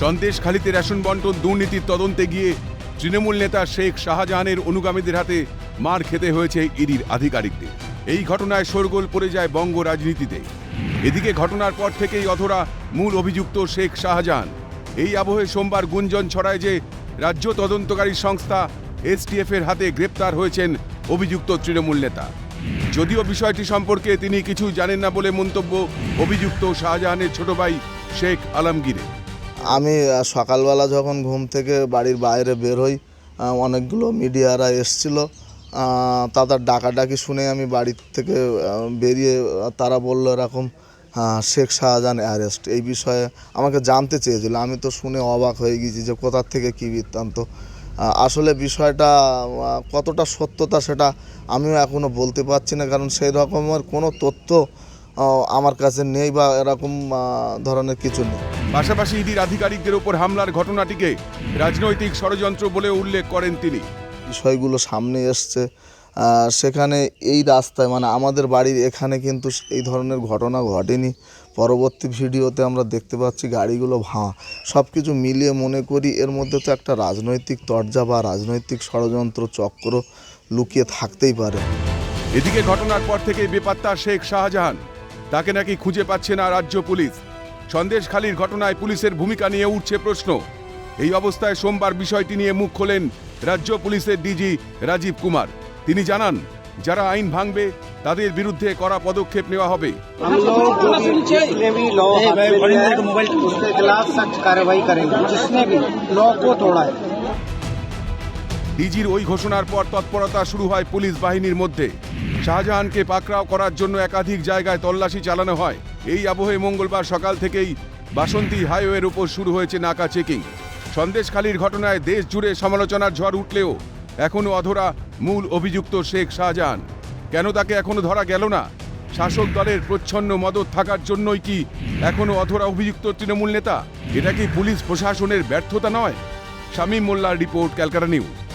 সন্দেশখালিতে ration বন্টন দুর্নীতির তদন্তে গিয়ে তৃণমূল নেতা শেখ শাহজাহানের অনুগামীদের হাতে মার খেতে হয়েছে ইডির আধিকারিকদের। এই ঘটনায় শোরগোল পড়ে যায় বঙ্গ রাজনীতিতে। এদিকে ঘটনার পর থেকেই অধরা মূল অভিযুক্ত শেখ শাহজাহান। এই আবহে সোমবার গুঞ্জন ছড়ায় যে রাজ্য তদন্তকারী সংস্থা এসটিএফ এর হাতে গ্রেপ্তার হয়েছেন অভিযুক্ত তৃণমূল নেতা। যদিও বিষয়টি সম্পর্কে তিনি কিছু জানেন না বলে মন্তব্য অভিযুক্ত শাহজাহানের ছোট ভাই শেখ আলমগীরের। আমি সকালবেলা যখন ঘুম থেকে বাড়ির বাইরে বের হই অনেকগুলো মিডিয়ারা এসছিল। তাদের ডাকাডাকি শুনে আমি বাড়ির থেকে বেরিয়ে তারা বলল, এরকম শেখ শাহজাহান অ্যারেস্ট। এই বিষয়ে আমাকে জানতে চেয়েছিল। আমি তো শুনে অবাক হয়ে গেছি যে কোথার থেকে কী বৃত্তান্ত। আসলে বিষয়টা কতটা সত্যতা সেটা আমিও এখনও বলতে পারছি না, কারণ সেই রকমের কোনো তথ্য আমার কাছে নেই বা এরকম ধরনের কিছু নেই। পাশাপাশি ইডির আধিকারিকদের ওপর হামলার ঘটনাটিকে রাজনৈতিক ষড়যন্ত্র বলে উল্লেখ করেন তিনি। বিষয়গুলো সামনে এসছে সেখানে এই রাস্তায় মানে আমাদের বাড়ির এখানে কিন্তু এই ধরনের ঘটনা ঘটেনি। পরবর্তী ভিডিওতে আমরা দেখতে পাচ্ছি গাড়িগুলো ভাঙা। সব কিছু মিলিয়ে মনে করি এর মধ্যে তো একটা রাজনৈতিক তরজা বা রাজনৈতিক ষড়যন্ত্র চক্র লুকিয়ে থাকতেই পারে। এদিকে ঘটনার পর থেকে বেপাত্তা শেখ শাহজাহান তাকে নাকি খুঁজে পাচ্ছে না রাজ্য পুলিশ। সন্দেশখালীর ঘটনায় পুলিশের ভূমিকা নিয়ে উঠছে প্রশ্ন। এই অবস্থায় সোমবার বিষয়টি নিয়ে মুখ খোলেন রাজ্য পুলিশের ডিজি রাজীব কুমার। তিনি জানান যারা আইন ভাঙবে তাদের বিরুদ্ধে করা পদক্ষেপ নেওয়া হবে। ডিজির ওই ঘোষণার পর তৎপরতা শুরু হয় পুলিশ বাহিনীর মধ্যে। শাহজাহানকে পাকড়াও করার জন্য একাধিক জায়গায় তল্লাশি চালানো হয়। এই আবহে মঙ্গলবার সকাল থেকেই বাসন্তী হাইওয়ের উপর শুরু হয়েছে নাকা চেকিং। সন্দেশখালীর ঘটনায় দেশ জুড়ে সমালোচনার ঝড় উঠলেও এখনও অধরা মূল অভিযুক্ত শেখ শাহজাহান। কেন তাকে এখনও ধরা গেল না? শাসক দলের প্রচ্ছন্ন মদত থাকার জন্যই কি এখনও অধরা অভিযুক্ত তৃণমূল নেতা? এটা কি পুলিশ প্রশাসনের ব্যর্থতা নয়? শামীম মোল্লার রিপোর্ট ক্যালকাটা নিউজ।